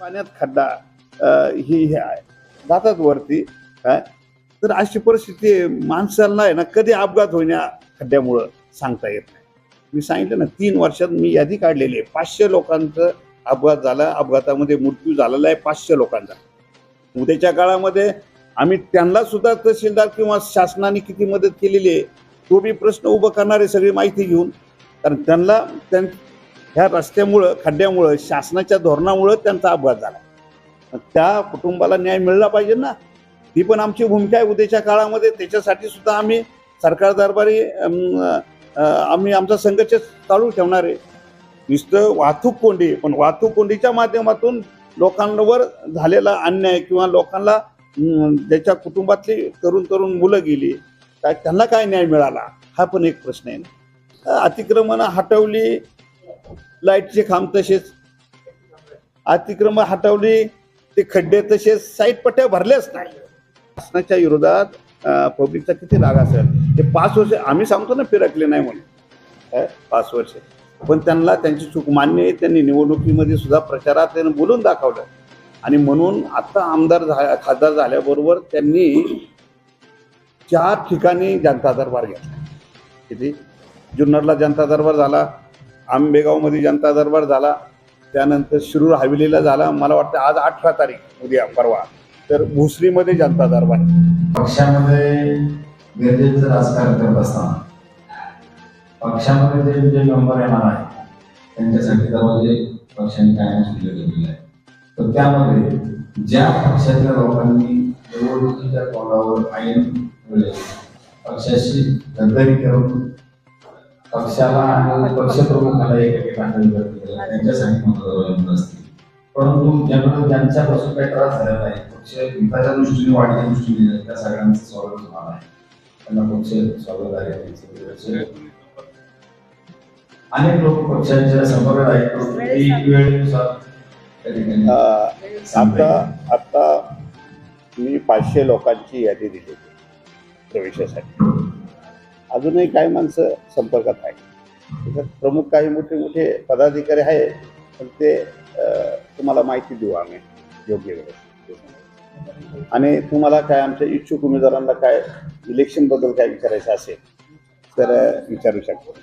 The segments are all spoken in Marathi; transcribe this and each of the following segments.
पाण्यात खड्डा ही हे आहे. जातात वरती काय? तर अशी परिस्थिती माणसांना माणसाला आहे ना कधी अपघात होण्या खड्ड्यामुळं सांगता येत नाही. मी सांगितलं ना तीन वर्षात मी यादी काढलेली आहे. पाचशे लोकांचं अपघात झाला अपघातामध्ये मृत्यू झालेला आहे पाचशे लोकांचा. उद्याच्या काळामध्ये आम्ही त्यांना सुद्धा तहसीलदार किंवा शासनाने किती मदत केलेली आहे तो बी प्रश्न उभं करणारे सगळी माहिती घेऊन कारण त्यांना त्यां ह्या रस्त्यामुळं खड्ड्यामुळं शासनाच्या धोरणामुळं त्यांचा अपघात झाला. त्या कुटुंबाला न्याय मिळला पाहिजे ना. ही पण आमची भूमिका आहे उद्याच्या काळामध्ये. त्याच्यासाठी सुद्धा आम्ही सरकार दरबारी आम्ही आमचा संघर्ष चालू ठेवणार आहे. नुसतं वाहतूक कोंडी पण वाहतूक कोंडीच्या माध्यमातून लोकांवर झालेला अन्याय किंवा लोकांना ज्याच्या कुटुंबातली तरुण तरुण मुलं गेली त्यांना काय न्याय मिळाला? हा पण एक प्रश्न आहे अतिक्रमणं अतिक्रमण हटवली लाईटचे खांब तसेच. अतिक्रम हटवली ते खड्डे तसेच साईट पट्ट्या भरल्याच नाही शासनाच्या विरोधात पब्लिकचा किती राग असेल? ते पाच वर्ष आम्ही सांगतो ना फिरकले नाही म्हणून. काय पाच वर्ष. पण त्यांना त्यांची चूक मान्य आहे त्यांनी निवडणुकीमध्ये सुद्धा प्रचारात त्यांनी बोलून दाखवलं. आणि म्हणून आता आमदार झा खासदार झाल्याबरोबर त्यांनी चार ठिकाणी जनता दरबार घेतला. किती? जुन्नरला जनता दरबार झाला. आंबेगावमध्ये जनता दरबार झाला त्यानंतर शिरूर हवेलीला झाला. मला वाटतं आज अठरा तारीख उद्या परवा. तर भोसरीमध्ये जनता दरबार पक्षामध्ये गरजेचं राजकारण करत असताना पक्षामध्ये जे जे नंबर येणार आहे त्यांच्यासाठी दरवाजे पक्षाने कायम खुले केलेले आहे तर त्यामध्ये ज्या पक्षातल्या लोकांनी निवडणुकीच्या तोंडावर ऐन पक्षाशी गद्दारी करून पक्षाला आणि पक्षप्रमुखाला एकेका त्यांच्यासाठी मतदार असते परंतु ज्यांना त्यांच्यापासून काही त्रास झालेला नाही पक्ष हिताच्या दृष्टीने वाढीच्या दृष्टीने त्या सगळ्यांचं स्वागत होणार आहे. त्यांना पक्ष स्वागत आहे. अनेक लोक पक्षांच्या संपर्कात आहेत. वेळेनुसार आता आता मी पाचशे लोकांची यादी दिली होती. प्रवेशासाठी अजूनही काही माणसं संपर्कात आहे त्याच्यात प्रमुख काही मोठे मोठे पदाधिकारी आहे पण ते तुम्हाला माहिती देऊ आम्ही योग्य वेळेस. आणि तुम्हाला काय आमच्या इच्छुक उमेदवारांना काय इलेक्शनबद्दल काय विचारायचं असेल तर विचारू शकतो.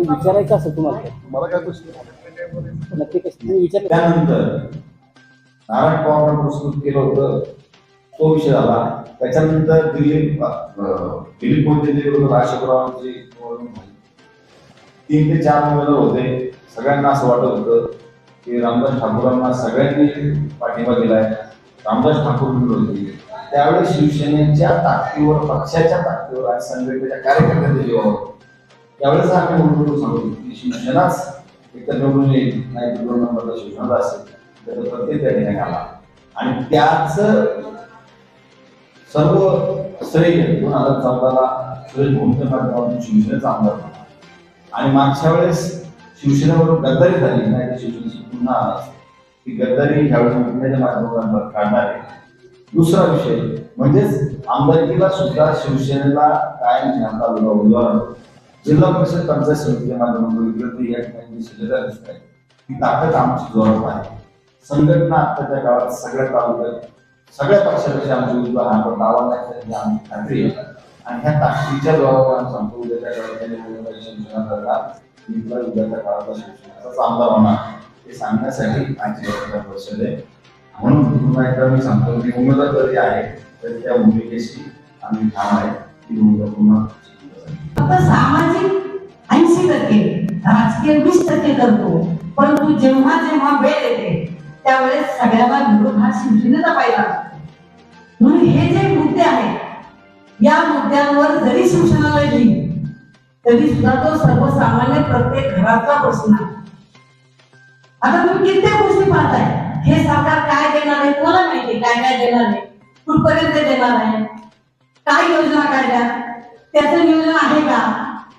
विचारायचं असं तुम्हाला मला काय प्रश्न नक्की कसं विचारलं. त्यानंतर नारायण पवारांना प्रस्तुत केलं होतं तो विषय झाला. त्याच्यानंतर दिलीप दिलीप मोदी जे राजशेखरावांची तीन ते चार उमेदवार होते. सगळ्यांना असं वाटत होतं की रामदास ठाकूरांना सगळ्यांनी पाठिंबा दिलाय. रामदास ठाकूर होते. त्यावेळेस शिवसेनेच्या ताकदीवर पक्षाच्या ताकदीवर आणि संघटनेच्या कार्यकर्त्यांनी जेव्हा त्यावेळेस आम्ही म्हणून सांगतो की शिवसेनाच एकतर निवडून येईल नाही दोन नंबरला शिवसेनाच असेल. तर प्रत्येक त्या ठिकाणी आला आणि त्याच सर्व श्रेय दोन हजार चौदाला सुरेश भोमच्या शिवसेनेचा आमदार आणि मागच्या वेळेस शिवसेनेबरोबर गद्दारी झाली. नाही शिवसेनेची पुन्हा ती गद्दारी ह्यावेळेस मुंबईच्या माध्यमातून काढणार आहे. दुसरा विषय म्हणजेच आमदारकीला सुद्धा शिवसेनेला कायम घेण्यात आलेला उमेदवार जिल्हा परिषद पंचायत समितीच्या माध्यमातून विद्यार्थी या ठिकाणी जी शिल्लक दिसत आहे ही ताकद आमची जोरात आहे. संघटना आत्ताच्या काळात सगळ्या तालुक्यात सगळ्या पक्षापेक्षा आमची उजवा हा आपण नाही त्याची आमची खात्री आहे. आणि ह्या ताकदीच्या जोरावर आम्ही सांगतो उद्याच्या काळात त्यांनी निवडणुका शिवसेना उद्याच्या काळात शिवसेनेचाच आमदार होणार हे सांगण्यासाठी आजची पत्रकार परिषद आहे. म्हणून पुन्हा एकदा मी सांगतो की उमेदवार जरी आहे तर त्या भूमिकेशी आम्ही ठाम आहे ती भूमिका पुन्हा सामाजिक ऐंशी टक्के राजकीय वीस टक्के करतो परंतु जेव्हा जेव्हा वेळ येते त्यावेळेस सगळ्याला विरोध हा शिवसेनेचा पाहिला म्हणून हे जे मुद्दे आहेत या मुद्द्यांवर जरी शिवसेना लढली तरी सुद्धा तो सर्वसामान्य प्रत्येक घराचा प्रश्न आहे. आता तुम्ही कित्येक गोष्टी पाहताय. हे सरकार काय देणार आहे कोणाला माहिती काय काय देणार आहे? कुठपर्यंत देणार आहे? काय योजना काढल्या? त्याचं नियोजन आहे का?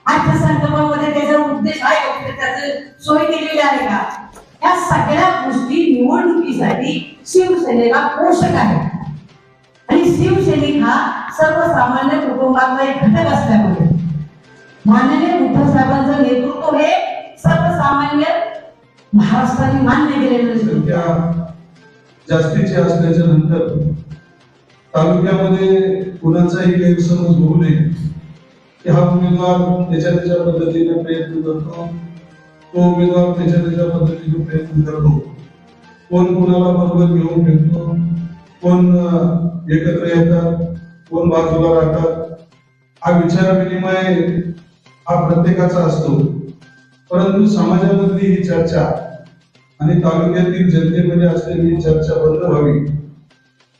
अर्थसंकल्पामध्ये त्याचा उद्देश आहे त्याचं सोय केलेली आहे का? या सगळ्या गोष्टी निवडणुकीसाठी शिवसेनेला पोषक आहे आणि शिवसैनिक हा सर्वसामान्य कुटुंबातला एक घटक असल्यामुळे माननीय उद्धव साहेबांचं नेतृत्व हे सर्वसामान्य महाराष्ट्राने मान्य केलेलं जास्तीचे असल्याच्या नंतर तालुक्यामध्ये कुणाचाही गैरसमज होऊ नये की हा उमेदवार त्याच्या त्याच्या पद्धतीने प्रयत्न करतो. तो उमेदवार त्याच्या त्याच्या पद्धतीने प्रयत्न करतो. कोण कुणाला बरोबर घेऊन फिरतो कोण एकत्र येतात कोण बाजूला राहतात हा विचार विनिमय हा प्रत्येकाचा असतो. परंतु समाजामधली ही चर्चा आणि तालुक्यातील जनतेमध्ये असलेली ही चर्चा बंद व्हावी.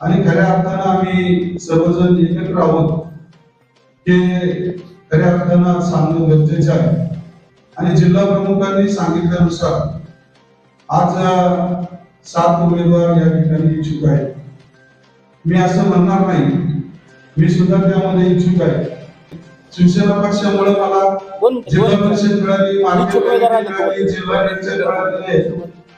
आणि खऱ्या अर्थानं आम्ही सर्वजण एकत्र आहोत हे खऱ्या अर्थानं सांगणं गरजेचं आहे. आणि जिल्हा प्रमुखांनी सांगितल्यानुसार आज सात उमेदवार या ठिकाणी इच्छुक आहेत मी असं म्हणणार नाही. मी सुद्धा त्यामध्ये इच्छुक आहे. शिवसेना पक्षामुळे मला जिल्हा परिषद मिळाली मिळाली जिल्हा परिषद मिळाली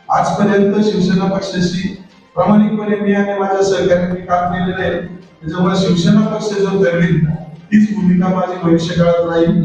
आजपर्यंत शिवसेना पक्षाशी प्रामाणिकपणे मी आणि माझ्या सहकार्यांनी काम केलेलं आहे. त्याच्यामुळे शिवसेना पक्ष जो ठरवेल तीच भूमिका माझी भविष्यकाळात राहील.